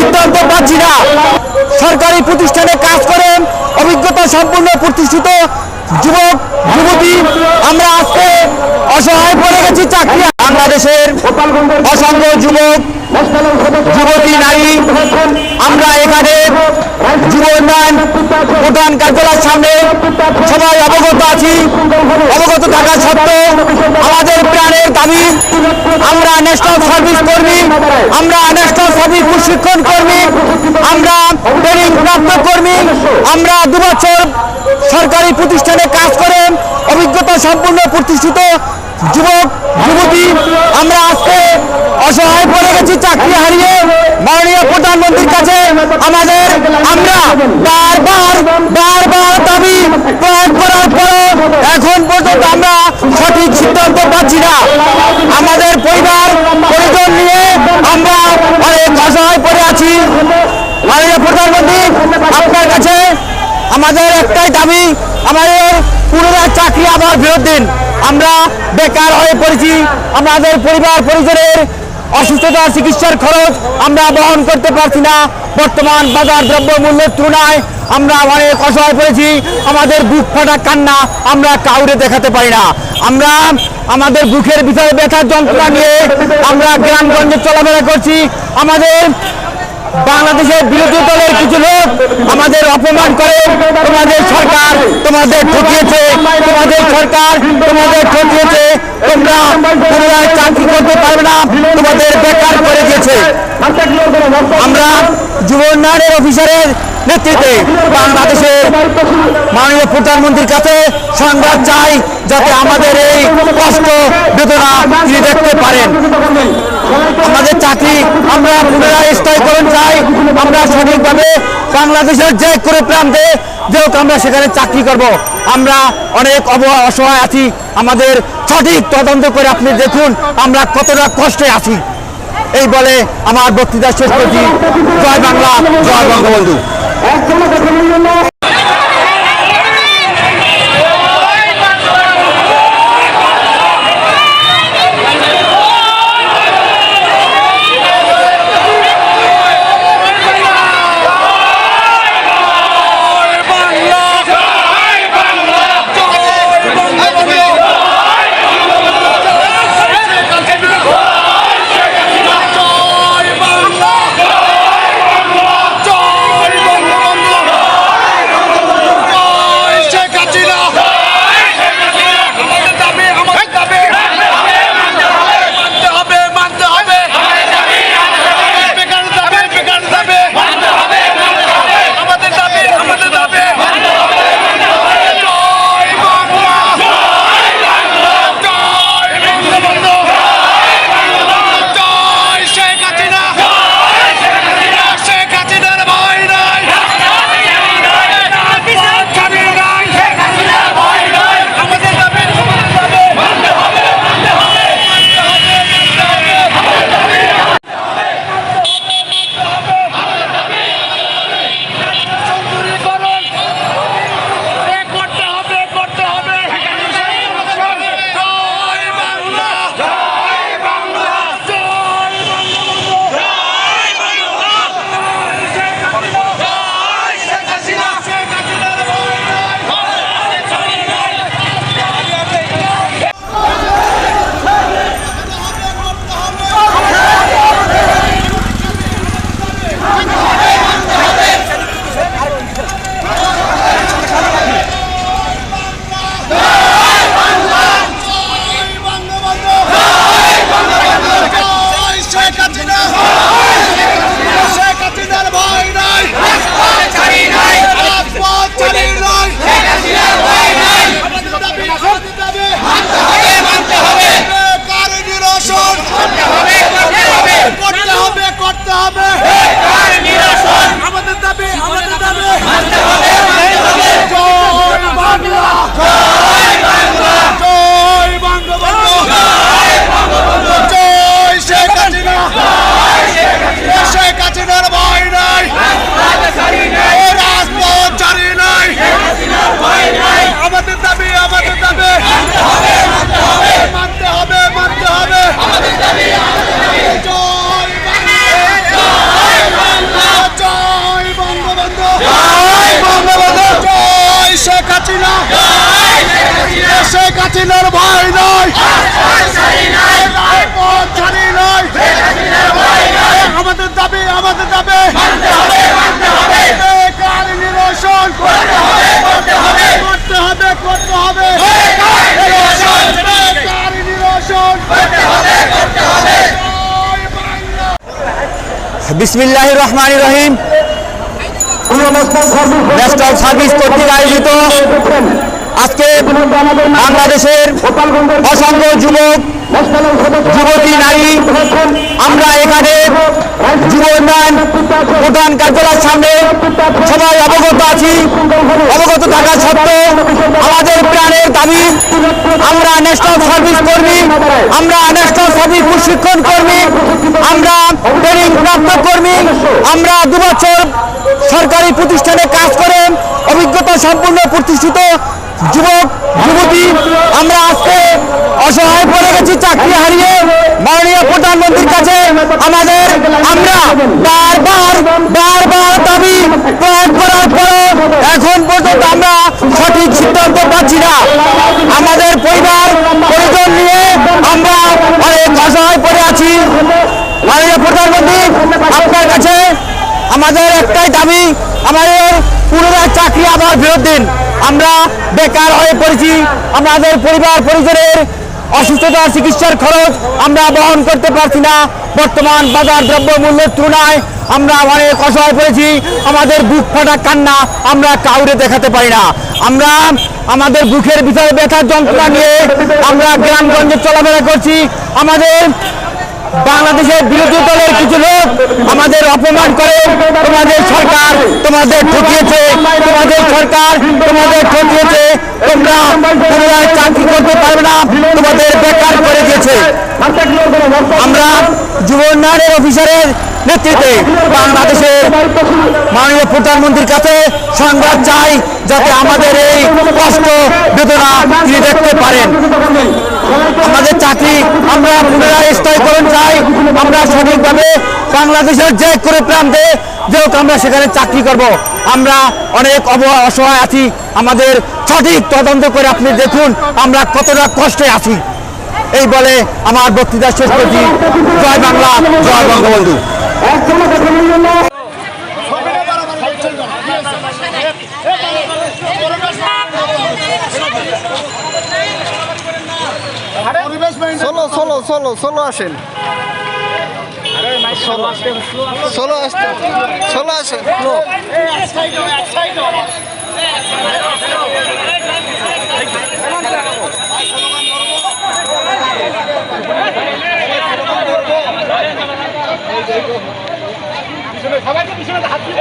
সিদ্ধান্ত পাচ্ছি না। সরকারি প্রতিষ্ঠানে কাজ করেন, অভিজ্ঞতা সম্পূর্ণ প্রতিষ্ঠিত যুবক, যুবতী। আমরা আজকে অসহায় পড়ে গেছি চাকরি। বাংলাদেশের অসংখ্য যুবক, যুবতী, নারী, আমরা এখানে যুব উন্নয়ন প্রধান কার্যালয়ের সামনে সবাই অবগত আছি। অবগত থাকা সত্ত্বেও আমাদের দাবি, আমরা ন্যাশনাল সার্ভিস কর্মী, আমরা ন্যাশনাল সার্ভিস প্রশিক্ষণ কর্মী, আমরা ট্রেনিং প্রাপ্ত কর্মী, আমরা দুবছর সরকারি প্রতিষ্ঠানে কাজ করেন অভিজ্ঞতা সম্পূর্ণ প্রতিষ্ঠিত যুবক, যুবতী, আমরা আজকে অসহায় পড়ে গেছি, চাকরি হারিয়ে মাননীয় প্রধানমন্ত্রীর কাছে আমাদের, আমরা বারবার বারবার দাবি প্রয়োগ করার পরও এখন পর্যন্ত আমরা সঠিক সিদ্ধান্ত পাচ্ছি না আমাদের পরিবার পরিজন নিয়ে আমরা অনেক অসহায় পড়ে আছি মাননীয় প্রধানমন্ত্রী আপনার কাছে আমাদের একটাই দাবি, আমাদের পুনরায় চাকরি আবার ফেরত দিন। আমরা বেকার হয়ে পড়েছি, আমাদের পরিবার পরিজনের অসুস্থতা চিকিৎসার খরচ আমরা বহন করতে পারছি না। বর্তমান বাজার দ্রব্য মূল্যের তুলনায় আমরা অনেক অসহায় পড়েছি, আমাদের বুক ফাটা কান্না আমরা কাউরে দেখাতে পারি না। আমরা আমাদের বুকের ভিতরে ব্যথার যন্ত্রণা নিয়ে আমরা গ্রামগঞ্জে চলাফেরা করছি, আমাদের বাংলাদেশের বিরোধী দলের কিছু লোক আমাদের অপমান করে, তোমাদের সরকার তোমাদের ঠকিয়েছে, তোমাদের সরকার তোমাদের ঠকিয়েছে, তোমরা পুনরায় চাকরি করতে পারবে না, তোমাদের বেকার করে দিয়েছে। আমরা যুব উন্নয়নের অফিসারের নেতৃত্বে বাংলাদেশের মাননীয় প্রধানমন্ত্রীর কাছে সংবাদ চাই, যাতে আমাদের এই কষ্ট বেদনা তিনি দেখতে পারেন। আমাদের চাকরি আমরা পুনরায় স্থায়ীকরণ চাই। আমরা সঠিকভাবে বাংলাদেশের যে করে প্রান্তে যেহেতু আমরা সেখানে চাকরি করব, আমরা অনেক অব অসহায় আছি। আমাদের সঠিক তদন্ত করে আপনি দেখুন আমরা কতটা কষ্টে আছি। এই বলে আমার বক্তৃতা শেষ করছি। জয় বাংলা, জয় বঙ্গবন্ধু। করতে হবে। আমাদের দাবি আমাদের দাবি। মানতে বিসমিল্লাহ রহমান রহিম। ন্যাশনাল সার্ভিস কর্তৃক আয়োজিত আজকে বাংলাদেশের অসংখ্য যুবক যুবতী নারী, আমরা এখানে যুব উন্নয়ন প্রধান কার্যালয়ের সামনে সবাই অবগত আছি। অবগত থাকা সত্ত্বেও আমাদের প্রাণের দাবি, আমরা ন্যাশনাল সার্ভিস কর্মী, আমরা ন্যাশনাল সার্ভিস প্রশিক্ষণ কর্মী, আমরা ট্রেনিং প্রাপ্ত কর্মী, আমরা দুবছর সরকারি প্রতিষ্ঠানে কাজ করে অভিজ্ঞতা সম্পূর্ণ প্রতিষ্ঠিত যুবক, যুবতী, আমরা আজকে অসহায় পড়ে গেছি চাকরি হারিয়ে মাননীয় প্রধানমন্ত্রীর কাছে আমাদের আমরা বারবার বারবার দাবি প্রয়োগ করার পরও এখন পর্যন্ত আমরা সঠিক সিদ্ধান্ত পাচ্ছি না। আমাদের পরিবার, পরিজন নিয়ে আমরা অনেক অসহায় পড়ে আছি। মাননীয় প্রধানমন্ত্রী, আপনার কাছে আমাদের একটাই দাবি, আমাদের পুনরায় চাকরি আবার ফেরত দিন। আমরা বেকার হয়ে পড়েছি, আমাদের পরিবার, পরিজনের অসুস্থতার চিকিৎসার খরচ আমরা বহন করতে পারছি না। বর্তমান বাজার দ্রব্য মূল্যের তুলনায় আমরা অনেক অসহায় পড়েছি। আমাদের বুক ফাটা কান্না আমরা কাউরে দেখাতে পারি না। আমরা আমাদের বুকের ভিতরে ব্যথার যন্ত্রণা নিয়ে আমরা গ্রামগঞ্জে চলাফেরা করছি। আমাদের বাংলাদেশের বিরোধী দলের কিছু লোক আমাদের অপমান করে। তোমাদের সরকার তোমাদের ঠকিয়েছে। তোমাদের সরকার তোমাদের ঠকিয়েছে তোমরা পুনরায় চাকরি করতে পারবে তোমাদের বেকার করে দিয়েছে আমরা যুব উন্নয়নের অফিসারের নেতৃত্বে বাংলাদেশের মাননীয় প্রধানমন্ত্রীর কাছে সংবাদ চাই, যাতে আমাদের এই কষ্ট বেদনা তিনি দেখতে পারেন। আমাদের চাকরি আমরা পুনরায় স্থায়ীকরণ আমরা সঠিকভাবে বাংলাদেশের যে করে প্রান্তে যেহেতু আমরা সেখানে চাকরি করব। আমরা অনেক অব অসহায় আছি। আমাদের সঠিক তদন্ত করে আপনি দেখুন আমরা কতটা কষ্টে আছি। এই বলে আমার বক্তৃতা শেষ করছি। জয় বাংলা জয় বঙ্গবন্ধু। ষোলো ষোলো ষোলো ষোলো আসেন। ষোলো ষোলো আসতে ষোলো আসেন ভিডিও